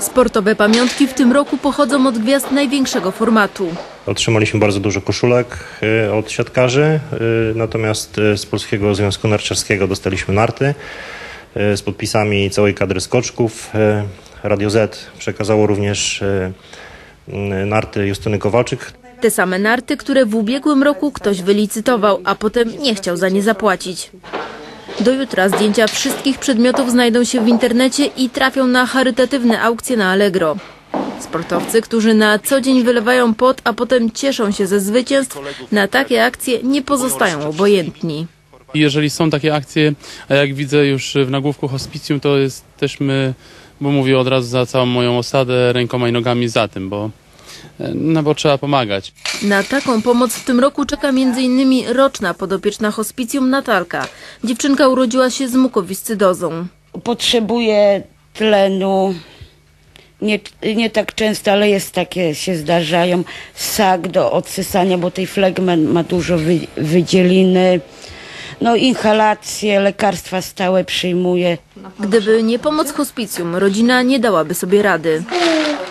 Sportowe pamiątki w tym roku pochodzą od gwiazd największego formatu. Otrzymaliśmy bardzo dużo koszulek y, od siatkarzy, y, natomiast y, z Polskiego Związku Narciarskiego dostaliśmy narty z podpisami całej kadry skoczków. Radio Z przekazało również narty Justyny Kowalczyk. Te same narty, które w ubiegłym roku ktoś wylicytował, a potem nie chciał za nie zapłacić. Do jutra zdjęcia wszystkich przedmiotów znajdą się w internecie i trafią na charytatywne aukcje na Allegro. Sportowcy, którzy na co dzień wylewają pot, a potem cieszą się ze zwycięstw, na takie akcje nie pozostają obojętni. Jeżeli są takie akcje, a jak widzę już w nagłówku hospicjum, to jesteśmy, bo mówię od razu za całą moją osadę, rękoma i nogami za tym, bo, no bo trzeba pomagać. Na taką pomoc w tym roku czeka m.in. roczna podopieczna hospicjum Natalka. Dziewczynka urodziła się z mukowiscydozą. potrzebuje tlenu. Nie, nie tak często, ale jest takie, się zdarzają. Sak do odsysania, bo tej flegmy ma dużo wy, wydzieliny. No inhalacje, lekarstwa stałe przyjmuje. Gdyby nie pomoc hospicjum, rodzina nie dałaby sobie rady.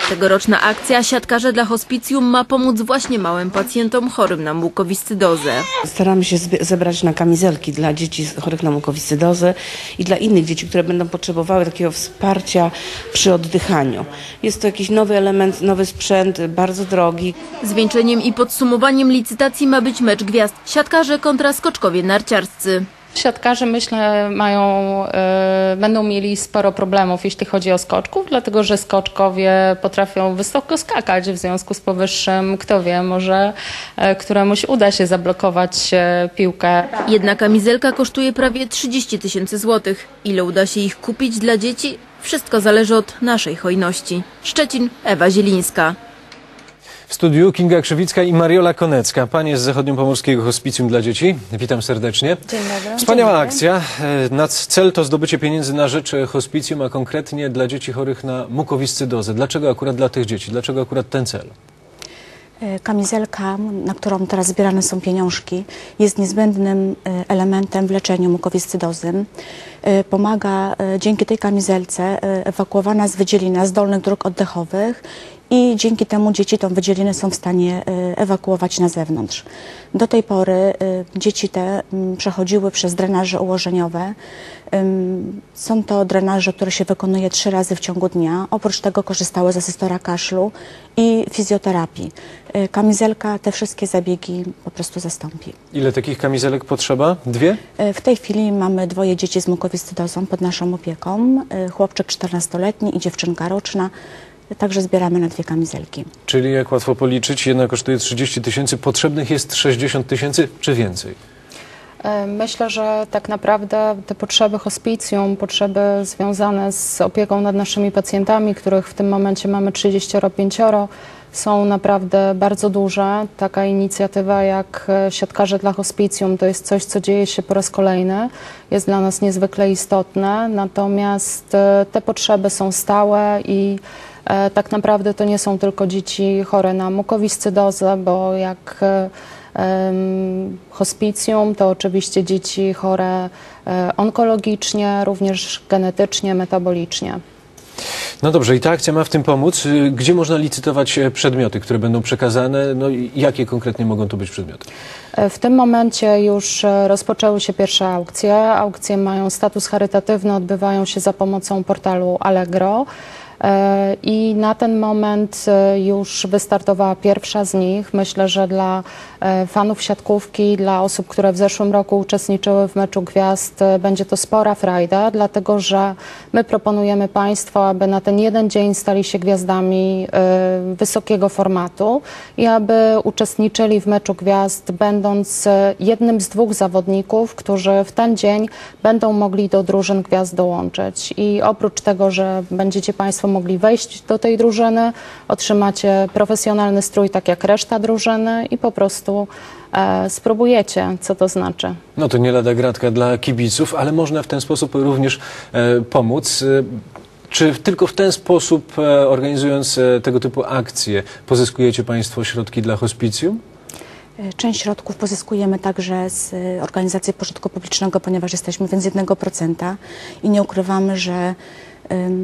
Tegoroczna akcja Siatkarze dla Hospicjum ma pomóc właśnie małym pacjentom chorym na mukowiscydozę. Staramy się zebrać na kamizelki dla dzieci chorych na mukowiscydozę i dla innych dzieci, które będą potrzebowały takiego wsparcia przy oddychaniu. Jest to jakiś nowy element, nowy sprzęt, bardzo drogi. Zwieńczeniem i podsumowaniem licytacji ma być mecz gwiazd siatkarze kontra skoczkowie narciarscy. Siatkarze myślę mają, e, będą mieli sporo problemów, jeśli chodzi o skoczków, dlatego że skoczkowie potrafią wysoko skakać. W związku z powyższym, kto wie, może e, któremuś uda się zablokować e, piłkę. Jedna kamizelka kosztuje prawie 30 tysięcy złotych. Ile uda się ich kupić dla dzieci? Wszystko zależy od naszej hojności. Szczecin, Ewa Zielińska. W studiu Kinga Krzywicka i Mariola Konecka, panie z Zachodniopomorskiego Hospicjum dla Dzieci. Witam serdecznie. Dzień dobry. Wspaniała akcja. E, Na cel to zdobycie pieniędzy na rzecz hospicjum, a konkretnie dla dzieci chorych na mukowiscydozę. Dlaczego akurat dla tych dzieci? Dlaczego akurat ten cel? E, Kamizelka, na którą teraz zbierane są pieniążki, jest niezbędnym e, elementem w leczeniu mukowiscydozy. Pomaga dzięki tej kamizelce ewakuowana z wydzielina z dolnych dróg oddechowych i dzięki temu dzieci tą wydzielinę są w stanie e, ewakuować na zewnątrz. Do tej pory e, dzieci te m, przechodziły przez drenaże ułożeniowe. Są to drenaże, które się wykonuje trzy razy w ciągu dnia. Oprócz tego korzystały z asystora kaszlu i fizjoterapii. Y, Kamizelka te wszystkie zabiegi po prostu zastąpi. Ile takich kamizelek potrzeba? Dwie? W tej chwili mamy dwoje dzieci z mukowiscydozą pod naszą opieką. Chłopczyk 14-letni i dziewczynka roczna. Także zbieramy na dwie kamizelki. Czyli jak łatwo policzyć, jedna kosztuje 30 tysięcy, potrzebnych jest 60 tysięcy czy więcej? E, Myślę, że tak naprawdę te potrzeby hospicjum, potrzeby związane z opieką nad naszymi pacjentami, których w tym momencie mamy 35, są naprawdę bardzo duże. Taka inicjatywa jak e, Siatkarze dla Hospicjum to jest coś, co dzieje się po raz kolejny. Jest dla nas niezwykle istotne, natomiast e, te potrzeby są stałe i tak naprawdę to nie są tylko dzieci chore na mukowiscydozę, bo jak e, hospicjum to oczywiście dzieci chore e, onkologicznie, również genetycznie, metabolicznie. No dobrze, i ta akcja ma w tym pomóc. Y, Gdzie można licytować e, przedmioty, które będą przekazane? No i jakie konkretnie mogą to być przedmioty? E, W tym momencie już e, rozpoczęły się pierwsze aukcje. Aukcje mają status charytatywny, odbywają się za pomocą portalu Allegro. I na ten moment e, już wystartowała pierwsza z nich. Myślę, że dla e, fanów siatkówki, dla osób, które w zeszłym roku uczestniczyły w meczu gwiazd, e, będzie to spora frajda, dlatego że my proponujemy Państwu, aby na ten jeden dzień stali się gwiazdami wysokiego formatu i aby uczestniczyli w meczu gwiazd, będąc jednym z dwóch zawodników, którzy w ten dzień będą mogli do drużyn gwiazd dołączyć. I oprócz tego, że będziecie Państwo mogli wejść do tej drużyny, otrzymacie profesjonalny strój, tak jak reszta drużyny i po prostu e, spróbujecie, co to znaczy. No to nie lada gratka dla kibiców, ale można w ten sposób również e, pomóc. E, Czy tylko w ten sposób, e, organizując e, tego typu akcje, pozyskujecie Państwo środki dla hospicjum? E, Część środków pozyskujemy także z e, organizacji pożytku publicznego, ponieważ jesteśmy więc 1% i nie ukrywamy, że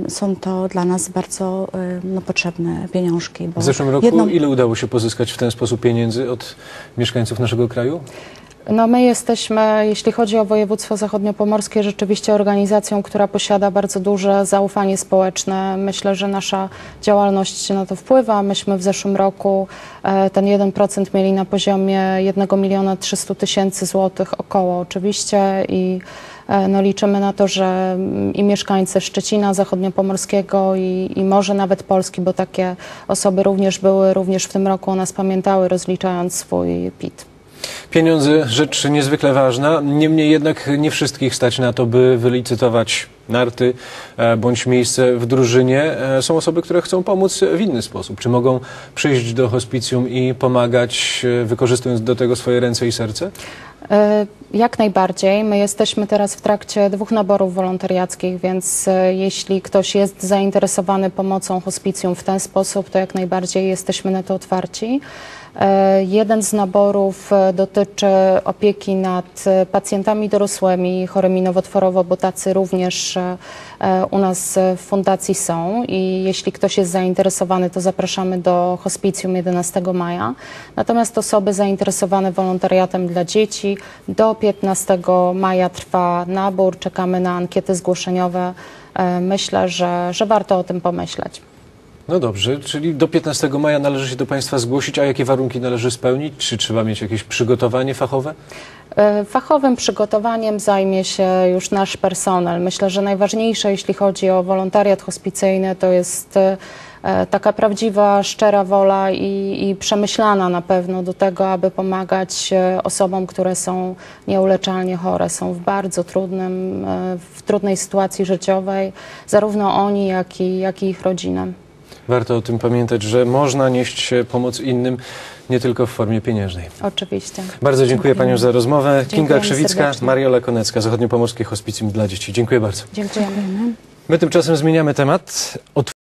są to dla nas bardzo no, potrzebne pieniążki. Bo W zeszłym roku jedną- ile udało się pozyskać w ten sposób pieniędzy od mieszkańców naszego kraju? No my jesteśmy, jeśli chodzi o województwo zachodniopomorskie, rzeczywiście organizacją, która posiada bardzo duże zaufanie społeczne. Myślę, że nasza działalność na to wpływa. Myśmy w zeszłym roku e, ten 1% mieli na poziomie 1 miliona 300 tysięcy złotych około oczywiście i no, liczymy na to, że mm, i mieszkańcy Szczecina zachodniopomorskiego i, i może nawet Polski, bo takie osoby również były, również w tym roku o nas pamiętały, rozliczając swój PIT. Pieniądze rzecz niezwykle ważna, niemniej jednak nie wszystkich stać na to, by wylicytować narty e, bądź miejsce w drużynie. E, Są osoby, które chcą pomóc w inny sposób. Czy mogą przyjść do hospicjum i pomagać, e, wykorzystując do tego swoje ręce i serce? Jak najbardziej. My jesteśmy teraz w trakcie dwóch naborów wolontariackich, więc jeśli ktoś jest zainteresowany pomocą hospicjum w ten sposób, to jak najbardziej jesteśmy na to otwarci. E, Jeden z naborów e, dotyczy opieki nad e, pacjentami dorosłymi chorymi nowotworowo, bo tacy również u nas w fundacji są i jeśli ktoś jest zainteresowany, to zapraszamy do hospicjum 11 maja. Natomiast osoby zainteresowane wolontariatem dla dzieci do 15 maja trwa nabór, czekamy na ankiety zgłoszeniowe. Myślę, że, że warto o tym pomyśleć. No dobrze, czyli do 15 maja należy się do Państwa zgłosić, a jakie warunki należy spełnić? Czy trzeba mieć jakieś przygotowanie fachowe? E, Fachowym przygotowaniem zajmie się już nasz personel. Myślę, że najważniejsze, jeśli chodzi o wolontariat hospicyjny, to jest e, taka prawdziwa, szczera wola i, i przemyślana na pewno do tego, aby pomagać e, osobom, które są nieuleczalnie chore, są w bardzo trudnym, w trudnej sytuacji życiowej, zarówno oni, jak i, jak i ich rodziny. Warto o tym pamiętać, że można nieść pomoc innym nie tylko w formie pieniężnej. Oczywiście. Bardzo dziękuję Panią za rozmowę. Kinga Dziękujemy Krzywicka, serdecznie. Mariola Konecka, Zachodniopomorskie Hospicjum dla Dzieci. Dziękuję bardzo. Dziękujemy. My tymczasem zmieniamy temat. Otw-